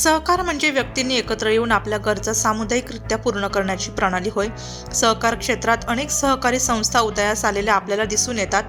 सहकार म्हणजे व्यक्तींनी एकत्र येऊन आपल्या गरजा सामुदायिकरित्या पूर्ण करण्याची प्रणाली होय. सहकार क्षेत्रात अनेक सहकारी संस्था उदयास आलेल्या आपल्याला दिसून येतात.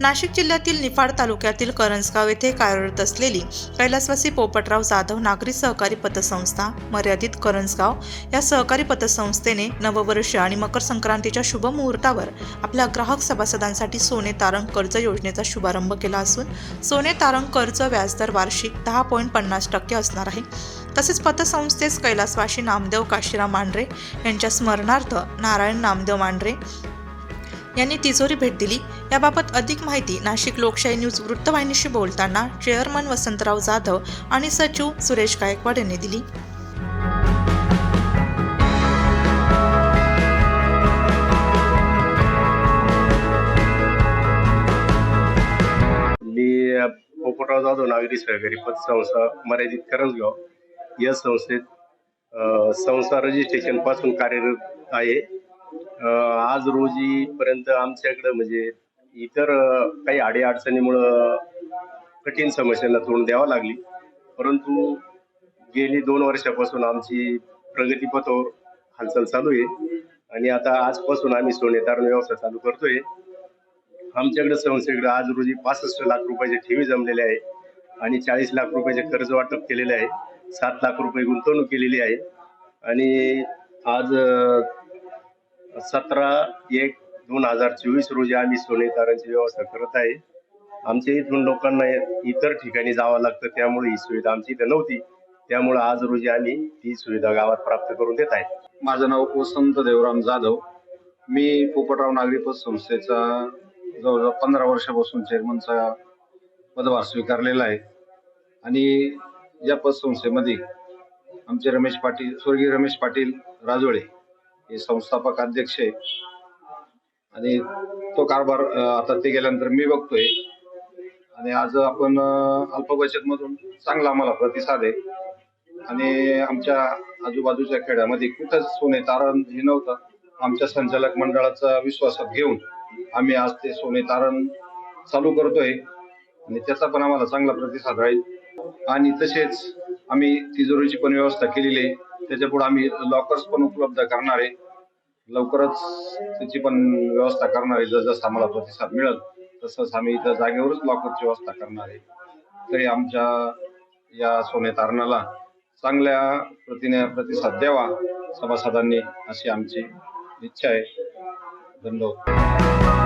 नाशिक जिल्ह्यातील निफाड तालुक्यातील करंजगाव येथे कार्यरत असलेली कैलासवासी पोपटराव जाधव नागरी सहकारी पतसंस्था मर्यादित करंजगाव या सहकारी पतसंस्थेने नववर्ष आणि मकर संक्रांतीच्या शुभ मुहूर्तावर आपल्या ग्राहक सभासदांसाठी सोने तारण कर्ज योजनेचा शुभारंभ केला असून सोने तारण कर्ज व्याजदर वार्षिक दहा पॉईंट पन्नास टक्के असणार आहे. तसेच पतसंस्थेस कैलासवाशी नामदेव काशीराम मांढरे यांच्या स्मरणार्थ नारायण नामदेव मांढरे यांनी तिजोरी भेट दिली. याबाबत अधिक माहिती नाशिक लोकशाही न्यूज वृत्तवाहिनीशी बोलताना चेअरमन वसंतराव जाधव आणि सचिव सुरेश गायकवाड यांनी दिली. पोपटराव जाधव नागरी सहकारी पतसंस्था मर्यादित करंजगाव. या संस्थेत संस्था रजिस्ट्रेशनपासून कार्यरत आहे. आज रोजी पर्यंत आमच्याकडं म्हणजे इतर काही अडीअडचणीमुळं कठीण समस्यांना तोंड द्यावं लागली. परंतु गेली दोन वर्षापासून आमची प्रगतीपथावर हालचाल चालू आहे. आणि आता आजपासून आम्ही सोने तारण व्यवसाय चालू करतोय. आमच्याकडे संस्थेकडे आज रोजी पासष्ट लाख रुपयाचे ठेवी जमलेले आहे आणि चाळीस लाख रुपयाचे कर्ज वाटप केलेले आहे. सात लाख रुपये गुंतवणूक केलेली आहे. आणि आज सतरा एक दोन हजार चोवीस रोजी आम्ही सोने तारांची व्यवस्था करत आहे. आमच्या इथून लोकांना इतर ठिकाणी जावं लागतं त्यामुळे ही सुविधा आमची इथं नव्हती. त्यामुळे आज रोजी आम्ही ही सुविधा गावात प्राप्त करून देत आहे. माझं नाव वसंत देवराम जाधव. मी पोपटराव नागरी पतसंस्थेचा जवळजवळ पंधरा वर्षापासून चेअरमनचा पदभार स्वीकारलेला आहे. आणि या पतसंस्थेमध्ये आमचे रमेश पाटील स्वर्गीय रमेश पाटील राजोळे हे संस्थापक अध्यक्ष आहे. आणि तो कारभार आता ते गेल्यानंतर मी बघतोय. आणि आज आपण अल्प बचतमधून चांगला आम्हाला प्रतिसाद आहे. आणि आमच्या आजूबाजूच्या खेड्यामध्ये कुठंच सोने तारण हे नव्हतं. आमच्या संचालक मंडळाचा विश्वासात घेऊन आम्ही आज ते सोने तारण चालू करतोय. आणि त्याचा पण आम्हाला चांगला प्रतिसाद राहील. आणि तसेच आम्ही तिजोरीची पण व्यवस्था केलेली आहे. त्याच्यापुढे आम्ही लॉकर्स पण उपलब्ध करणार आहे. लवकरच त्याची पण व्यवस्था करणार आहे. जसं आम्हाला प्रतिसाद मिळेल तसंच आम्ही इथं जागेवरच लॉकरची व्यवस्था करणार आहे. तरी आमच्या या सोने तारणाला चांगल्या प्रतीने प्रतिसाद द्यावा सभासदांनी अशी आमची इच्छा आहे. धन्यवाद.